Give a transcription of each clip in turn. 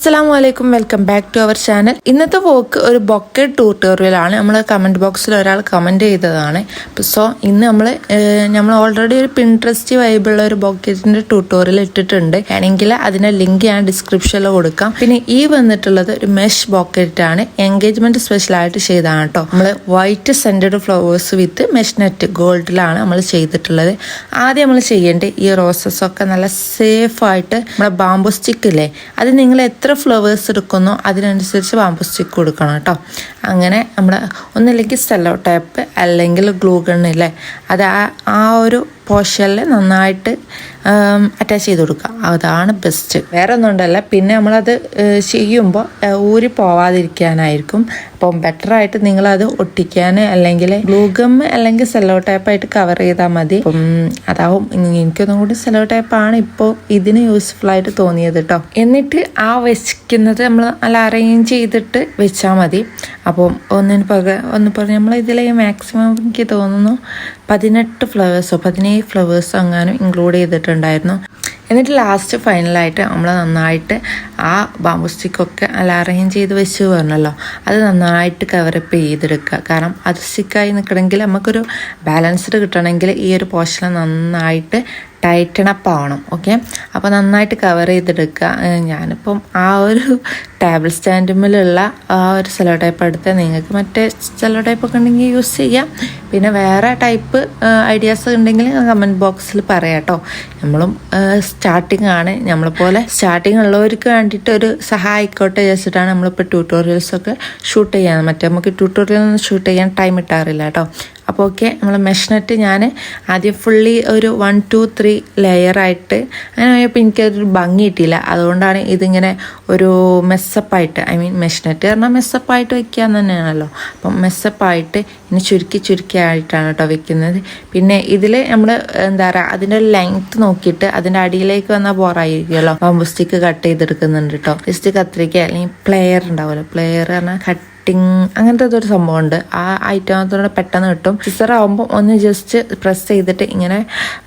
അസ്സാം വലൈക്കും welcome back to our channel ഇന്നത്തെ വോക്ക് ഒരു ബൊക്കെ ട്യൂട്ടോറിയൽ ആണ്. നമ്മൾ കമന്റ് ബോക്സിൽ ഒരാൾ കമന്റ് ചെയ്തതാണ്. സോ ഇന്ന് നമ്മൾ നമ്മൾ ഓൾറെഡി ഒരു പിൻട്രസ്റ്റ് വൈബുള്ള ഒരു ബൊക്കറ്റിന്റെ ട്യൂട്ടോറിയൽ ഇട്ടിട്ടുണ്ട്. ആണെങ്കിൽ അതിന്റെ ലിങ്ക് ഞാൻ ഡിസ്ക്രിപ്ഷനിൽ കൊടുക്കാം. പിന്നെ ഈ വന്നിട്ടുള്ളത് ഒരു മെഷ് ബോക്കറ്റ് ആണ്. എൻഗേജ്മെന്റ് സ്പെഷ്യലായിട്ട് ചെയ്തതാണ് കേട്ടോ നമ്മൾ white scented flowers with mesh net ഗോൾഡിലാണ് നമ്മൾ ചെയ്തിട്ടുള്ളത്. ആദ്യം നമ്മൾ ചെയ്യേണ്ടത് ഈ റോസസ് ഒക്കെ നല്ല സേഫായിട്ട് നമ്മുടെ സ്റ്റിക്ക് ഇല്ലേ അത് നിങ്ങൾ എത്ര ഫ്ലവേഴ്സ് എടുക്കുന്നോ അതിനനുസരിച്ച് ബാംബു സ്റ്റിക്ക് കൊടുക്കണം കേട്ടോ. അങ്ങനെ നമ്മൾ ഒന്നില്ലെങ്കിൽ സെല്ലോ ടൈപ്പ് അല്ലെങ്കിൽ ഗ്ലൂ ഗണ്ണില്ലേ അത് ആ ഒരു പോർഷനിൽ നന്നായിട്ട് അറ്റാച്ച് ചെയ്ത് കൊടുക്കുക. അതാണ് ബെസ്റ്റ് വേറെ ഒന്നും ഉണ്ടല്ല പിന്നെ നമ്മളത് ചെയ്യുമ്പോൾ ഊരി പോവാതിരിക്കാനായിരിക്കും. അപ്പം ബെറ്ററായിട്ട് നിങ്ങളത് ഒട്ടിക്കാൻ അല്ലെങ്കിൽ ഗ്ലൂഗം അല്ലെങ്കിൽ സെല്ലോ ടൈപ്പായിട്ട് കവർ ചെയ്താൽ മതി. അപ്പം അതാവും എനിക്കൊന്നും കൂടി സെല്ലോ ടൈപ്പാണ് ഇപ്പോൾ ഇതിന് യൂസ്ഫുൾ ആയിട്ട് തോന്നിയത് കേട്ടോ എന്നിട്ട് ആ വെച്ചിരിക്കുന്നത് നമ്മൾ നല്ല അറേഞ്ച് ചെയ്തിട്ട് വെച്ചാൽ മതി. അപ്പം ഒന്നിന് പക ഒന്ന് പറഞ്ഞ് നമ്മൾ ഇതിലെ മാക്സിമം എനിക്ക് തോന്നുന്നു പതിനെട്ട് ഫ്ലവേഴ്സോ പതിനേഴ് ഫ്ലവേഴ്സോ അങ്ങനെ ഇൻക്ലൂഡ് ചെയ്തിട്ടുണ്ടായിരുന്നു. എന്നിട്ട് ലാസ്റ്റ് ഫൈനലായിട്ട് നമ്മൾ നന്നായിട്ട് ആ ബാമ്പു സ്റ്റിക്കൊക്കെ അല്ല അറേഞ്ച് ചെയ്ത് വെച്ച് പറഞ്ഞല്ലോ. അത് നന്നായിട്ട് കവറപ്പ് ചെയ്തെടുക്കുക. കാരണം അത് സ്റ്റിക്കായി നിൽക്കണമെങ്കിൽ നമുക്കൊരു ബാലൻസ്ഡ് കിട്ടണമെങ്കിൽ ഈ ഒരു പോർഷൻ നന്നായിട്ട് ടൈറ്റൺ അപ്പ് ആവണം ഓക്കെ അപ്പോൾ നന്നായിട്ട് കവർ ചെയ്തെടുക്കുക. ഞാനിപ്പം ആ ഒരു ടേബിൾ സ്റ്റാൻഡുമ്മിലുള്ള ആ ഒരു സെലോ ടൈപ്പ് എടുത്ത് നിങ്ങൾക്ക് മറ്റേ സെലോ ടൈപ്പ് ഒക്കെ ഉണ്ടെങ്കിൽ യൂസ് ചെയ്യാം. പിന്നെ വേറെ ടൈപ്പ് ഐഡിയാസ് ഉണ്ടെങ്കിൽ കമന്റ് ബോക്സിൽ പറയാം കേട്ടോ നമ്മളും സ്റ്റാർട്ടിങ് ആണ്. നമ്മളെപ്പോലെ സ്റ്റാർട്ടിങ് ഉള്ളവർക്ക് വേണ്ടിയിട്ട് ഒരു സഹായിക്കോട്ടെ ചോദിച്ചിട്ടാണ് നമ്മളിപ്പോൾ ട്യൂട്ടോറിയൽസൊക്കെ ഷൂട്ട് ചെയ്യാൻ മറ്റേ നമുക്ക് ട്യൂട്ടോറിയൽ ഷൂട്ട് ചെയ്യാൻ ടൈം ഇട്ടാറില്ല കേട്ടോ അപ്പോൾ ഓക്കെ നമ്മൾ മെഷ്നെറ്റ് ഞാൻ ആദ്യം ഫുള്ളി ഒരു വൺ ടു ത്രീ ലെയറായിട്ട് അങ്ങനെ പോയപ്പോൾ എനിക്കതൊരു ഭംഗി കിട്ടിയില്ല. അതുകൊണ്ടാണ് ഇതിങ്ങനെ ഒരു മെസ്സപ്പായിട്ട് ഐ മീൻ മെഷ്നെറ്റ് പറഞ്ഞാൽ മെസ്സപ്പായിട്ട് വെക്കാൻ തന്നെയാണല്ലോ. അപ്പം മെസ്സപ്പായിട്ട് ഇനി ചുരുക്കി ചുരുക്കി ആയിട്ടാണ് കേട്ടോ വെക്കുന്നത്. പിന്നെ ഇതിൽ നമ്മൾ എന്താ പറയുക അതിന്റെ ലെങ്ത്ത് നോക്കിയിട്ട് അതിന്റെ അടിയിലേക്ക് വന്നാൽ ബോറായിരിക്കുമല്ലോ അപ്പം സ്റ്റിക്ക് കട്ട് ചെയ്തെടുക്കുന്നുണ്ട് കേട്ടോ. ജസ്റ്റ് കത്രിക്ക അല്ലെങ്കിൽ പ്ലെയർ ഉണ്ടാവുമല്ലോ. പ്ലെയർ പറഞ്ഞാൽ കട്ട് കട്ടിങ് അങ്ങനത്തെ ഒരു സംഭവമുണ്ട്. ആ ഐറ്റം പെട്ടെന്ന് കിട്ടും. സിസർ ഒന്ന് ജസ്റ്റ് പ്രസ് ചെയ്തിട്ട് ഇങ്ങനെ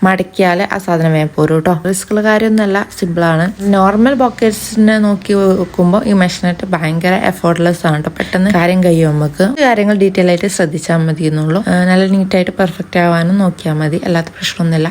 മടക്കിയാൽ ആ സാധനം വേഗം പോരും കേട്ടോ റിസ്ക്കുള്ള കാര്യമൊന്നുമല്ല സിമ്പിളാണ് നോർമൽ ബോക്കറ്റ്സിനെ നോക്കി വെക്കുമ്പോൾ ഈ മെഷീനായിട്ട് ഭയങ്കര എഫോർട്ട്ലെസ് ആണ് കേട്ടോ പെട്ടെന്ന് കാര്യം കഴിയും നമുക്ക്. കാര്യങ്ങൾ ഡീറ്റെയിൽ ആയിട്ട് ശ്രദ്ധിച്ചാൽ മതി എന്നുള്ളൂ നല്ല നീറ്റായിട്ട് പെർഫെക്റ്റ് ആവാനും നോക്കിയാൽ മതി. അല്ലാത്ത പ്രശ്നമൊന്നുമില്ല.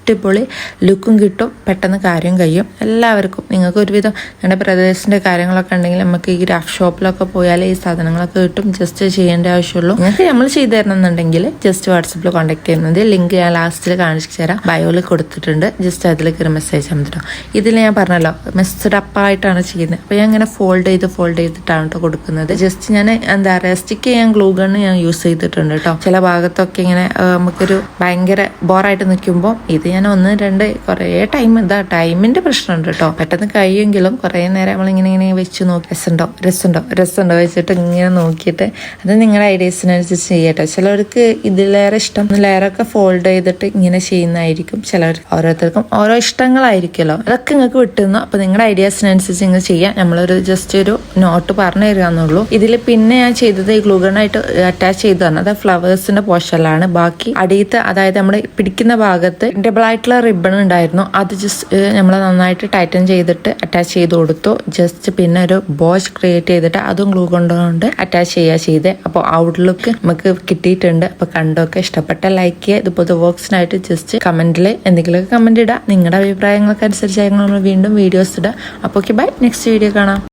അടിപൊളി ലുക്കും കിട്ടും. പെട്ടെന്ന് കാര്യം കഴിയും. എല്ലാവർക്കും നിങ്ങൾക്ക് ഒരുവിധം നിങ്ങളുടെ ബ്രദേഴ്സിന്റെ കാര്യങ്ങളൊക്കെ ഉണ്ടെങ്കിൽ നമുക്ക് ഈ ഗ്രാഫ് ഷോപ്പിലൊക്കെ പോയാൽ ഈ സാധനങ്ങളൊക്കെ കിട്ടും. ജസ്റ്റ് ചെയ്യേണ്ട ആവശ്യമുള്ളൂ. നിങ്ങൾക്ക് നമ്മൾ ചെയ്തു തരണമെന്നുണ്ടെങ്കിൽ ജസ്റ്റ് വാട്സപ്പിൽ കോൺടാക്ട് ചെയ്യുന്നത് ലിങ്ക് ഞാൻ ലാസ്റ്റിൽ കാണിച്ചു തരാം. ബയോയിൽ കൊടുത്തിട്ടുണ്ട്. ജസ്റ്റ് അതിലേക്ക് ഒരു മെസ്സേജ് തന്നിട്ടോ ഇതിൽ ഞാൻ പറഞ്ഞല്ലോ മെസ്സഡ് അപ്പായിട്ടാണ് ചെയ്യുന്നത്. അപ്പോൾ ഞാൻ ഇങ്ങനെ ഫോൾഡ് ചെയ്ത് ഫോൾഡ് ചെയ്തിട്ടാണ് കേട്ടോ കൊടുക്കുന്നത്. ജസ്റ്റ് ഞാൻ എന്താ പറയുക സ്റ്റിക്ക് ചെയ്യാൻ ഗ്ലൂ ഗണ്ണ് ഞാൻ യൂസ് ചെയ്തിട്ടുണ്ട് കേട്ടോ ചില ഭാഗത്തൊക്കെ ഇങ്ങനെ നമുക്കൊരു ഭയങ്കര ബോറായിട്ട് നിൽക്കുമ്പോൾ ഇത് ഞാൻ ഒന്ന് രണ്ട് കുറേ ടൈം എന്താ ടൈമിന്റെ പ്രശ്നമുണ്ട് കേട്ടോ. പെട്ടെന്ന് കഴിയുമെങ്കിലും കുറേ നേരം നമ്മൾ ഇങ്ങനെ ഇങ്ങനെ വെച്ച് നോക്കി രസമുണ്ടോ? രസമുണ്ടോ? രസമുണ്ടോ വെച്ചിട്ട് ഇങ്ങനെ നോക്കിയിട്ട് അത് നിങ്ങളുടെ ഐഡിയസിനനുസരിച്ച് ചെയ്യട്ടോ ചിലവർക്ക് ഇതിലേറെ ഇഷ്ടം ലെയറൊക്കെ ഫോൾഡ് ചെയ്തിട്ട് ഇങ്ങനെ ചെയ്യുന്നതായിരിക്കും. ചിലർ ഓരോരുത്തർക്കും ഓരോ ഇഷ്ടങ്ങളായിരിക്കുമല്ലോ. അതൊക്കെ നിങ്ങൾക്ക് വിട്ടുന്നു അപ്പൊ നിങ്ങളുടെ ഐഡിയാസിനനുസരിച്ച് നിങ്ങൾ ചെയ്യാം. നമ്മളൊരു ജസ്റ്റ് ഒരു നോട്ട് പറഞ്ഞു തരാന്നുള്ളൂ ഇതിൽ പിന്നെ ഞാൻ ചെയ്തത് ഈ ഗ്ലൂഗണായിട്ട് അറ്റാച്ച് ചെയ്തു തന്നെ അത് ഫ്ലവേഴ്സിന്റെ പോഷലാണ് ബാക്കി അടിയത്ത് അതായത് നമ്മൾ പിടിക്കുന്ന ഭാഗത്ത് ഡബിൾ ആയിട്ടുള്ള റിബൺ ഉണ്ടായിരുന്നു. അത് ജസ്റ്റ് നമ്മൾ നന്നായിട്ട് ടൈറ്റൻ ചെയ്തിട്ട് അറ്റാച്ച് ചെയ്ത് കൊടുത്തു. ജസ്റ്റ് പിന്നെ ഒരു ബോച്ച് ക്രിയേറ്റ് ചെയ്തിട്ട് അതും ഗ്ലൂ കൊണ്ടുകൊണ്ട് അറ്റാച്ച് ചെയ്യുക ചെയ്ത്. അപ്പോൾ ഔട്ട്ലുക്ക് നമുക്ക് കിട്ടിയിട്ടുണ്ട്. അപ്പോൾ കണ്ടൊക്കെ ഇഷ്ടപ്പെട്ട ലൈക്ക് ചെയ്യുക. ഇതുപോലത്തെ വർക്ക്സിനായിട്ട് ജസ്റ്റ് കമന്റിൽ എന്തെങ്കിലുമൊക്കെ കമന്റ് ഇടുക നിങ്ങളുടെ അഭിപ്രായങ്ങൾക്ക് അനുസരിച്ചായിരുന്നു നമ്മൾ വീണ്ടും വീഡിയോസ് ഇടുക. അപ്പോൾ ഓക്കെ ബൈ നെക്സ്റ്റ് വീഡിയോ കാണാം.